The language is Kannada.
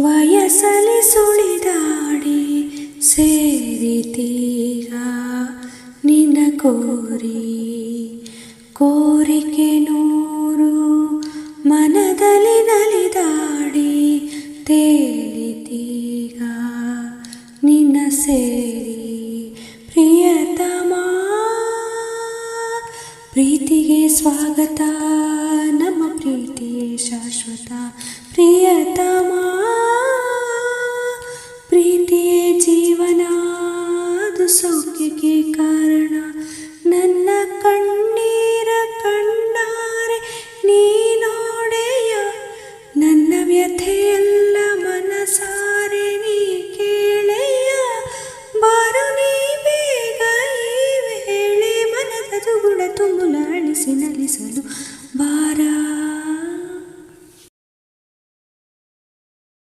ವಯಸ್ಸಲಿ ಸುಳಿದಾಡಿ ಸೇರಿತೀಗ ನಿನ್ನ ಕೋರಿ? ಕೋರಿಕೆ ನೂರು ಮನದಲ್ಲಿ ನಲಿದಾಡಿ ತೇರಿತೀಗ ನಿನ್ನ ಸೇರಿ? ಪ್ರಿಯತಮ, ಪ್ರೀತಿಗೆ ಸ್ವಾಗತ, ನಮ್ಮ ಪ್ರೀತಿಯೇ ಶಾಶ್ವತ. ಸುಗ್ಗಿಗೆ ಕಾರಣ. ನನ್ನ ಕಣ್ಣೀರ ಕಣ್ಣಾರೆ ನೀನೋಡೆಯ ನನ್ನ ವ್ಯಥೆಯಲ್ಲ ಮನಸಾರೆ ನೀ ಕೇಳೆಯ. ಬಾರು ನೀ ಬೇಗ ಈ ವೇಳೆ ಮನದ ತುಗುಡ ತುಂಬು ನಲಿಸಲು. ಬಾರ